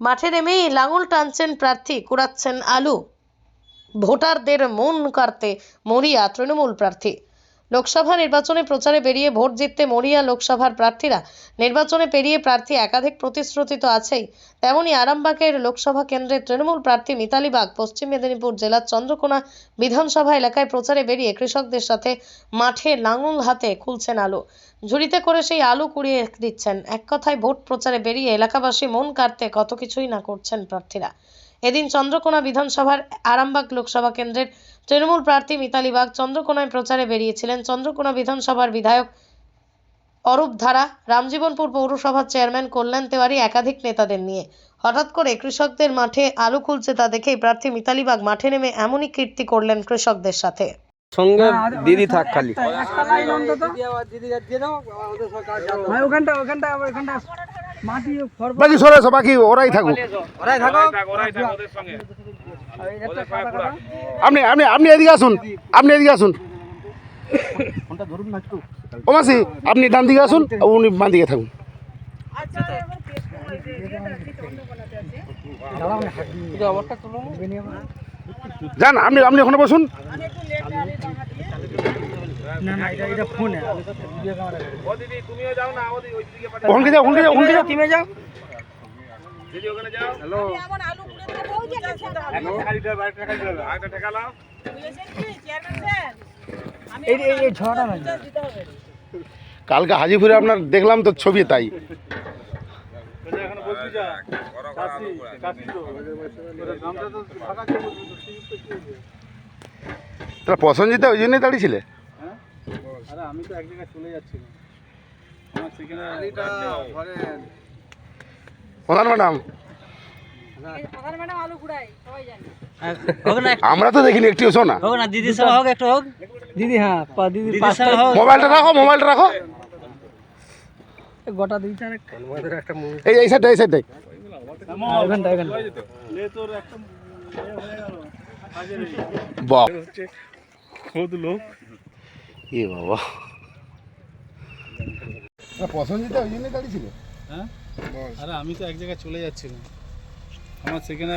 মাঠে নেমেই লাঙল টানছেন প্রার্থী কুড়াচ্ছেন আলু। ভোটারদের মন কাড়তে মরিয়া তৃণমূল প্রার্থী। লোকসভা নির্বাচনে প্রচারে বেরিয়ে ভোট জিততে মরিয়া লোকসভার প্রার্থীরা। নির্বাচনে পেরিয়ে প্রার্থী একাধিক প্রতিশ্রুতি তো আছেই। তেমনি আরামবাগের লোকসভা কেন্দ্রের তৃণমূল প্রার্থী মিতালি বাগ পশ্চিম মেদিনীপুর জেলার চন্দ্রকোনা বিধানসভা এলাকায় প্রচারে বেরিয়ে কৃষকদের সাথে মাঠে লাঙল হাতে খুলছেন আলু। ঝুড়িতে করে সেই আলু কুড়িয়ে দিচ্ছেন। এক কথায় ভোট প্রচারে বেরিয়ে এলাকাবাসী মন কাটতে কত কিছুই না করছেন প্রার্থীরা। এদিন চন্দ্রকোনা বিধানসভার আরামবাগ লোকসভা কেন্দ্রের তৃণমূল প্রার্থী মিতালি বাগ চন্দ্রকোনায় প্রচারে বেরিয়েছিলেন। চন্দ্রকোনা বিধানসভার বিধায়ক অরূপ ধারা রামজীবনপুর পৌরসভার চেয়ারম্যান কল্যাণ তেওয়ারি একাধিক নেতাদের নিয়ে। হঠাৎ করে কৃষকদের মাঠে আলু খুলছে তা দেখেই প্রার্থী মিতালি বাগ মাঠে নেমে এমনই কীর্তি করলেন কৃষকদের সাথে। সঙ্গে দিদি থাক খালি। বাকি সরে বাকি ওরাই থাকুক। ওরাই থাকো এটা কাটা কাটা আপনি আপনি আপনি এদিকে আসুন আপনি এদিকে আসুন। ও মাসি আপনি ডান দিকে আসুন উনি বাঁ দিকে থাকুন। যান আপনি আপনি ওখানে বসুন। না এটা এটা ফোনে। ওখানকে যাও। যাও। এই এই ঝড়টা না কালকে হাজিপুরে আপনার দেখলাম তো ছবি তাই। তাহলে প্রসঞ্জিতা ওই জন্যই দাঁড়িয়েছিলে? আরে আমি তো এক জায়গায় চলে যাচ্ছি আমার সেখানে প্রধান ম্যাডাম। আমরা তো দেখিনি একটু শোনা হোক না সঙ্গে হোক একটু হোক। দিদি হ্যাঁ দিদি পাঁচটা হোক। মোবাইলটা রাখো মোবাইলটা রাখো। গোটা দুই চার এই এই সাইডটা এই সাইডটাই বাবা। প্রসঞ্জিতা ওই জন্যই দাঁড়িয়েছিলে হ্যাঁ? আরে আমি তো এক জায়গায় চলে যাচ্ছিলাম। আমার সেখানে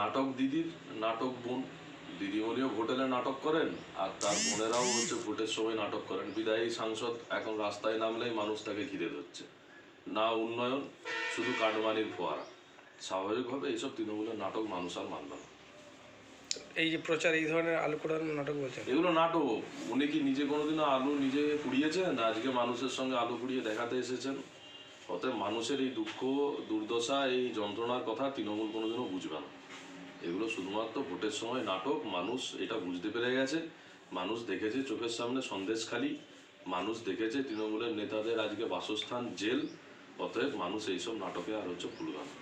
নাটক দিদির নাটক বোন। দিদিমণিও হোটেলে নাটক করেন আর তার বোনেরাও হচ্ছে ভোটের সময় নাটক করেন। বিদায়ী সাংসদ এখন রাস্তায় নামলেই মানুষ তাকে ঘিরে ধরছে। না উন্নয়ন শুধু কাটমানির ফোয়ারা। স্বাভাবিকভাবে এইসব তৃণমূলের নাটক মানুষ আর মানবে না। এই যে প্রচার, এই ধরনের আলু কোড়ানো নাটক বলছেন। এগুলো নাটক উনি কি নিজে কোনোদিনও আলু নিজে কুড়িয়েছেন? আজকে মানুষের সঙ্গে আলু কুড়িয়ে দেখাতে এসেছেন। অতএব মানুষের এই দুঃখ, দুর্দশা, এই যন্ত্রণার কথা তৃণমূল কোনোদিনও বুঝবে না। এগুলো শুধুমাত্র ভোটের সময় নাটক। মানুষ এটা বুঝতে পেরে গেছে। মানুষ দেখেছে চোখের সামনে সন্দেশখালি মানুষ দেখেছে তৃণমূলের নেতাদের আজকে বাসস্থান জেল। অতএব মানুষ এইসব নাটকে আর হচ্ছে ভুলবে না।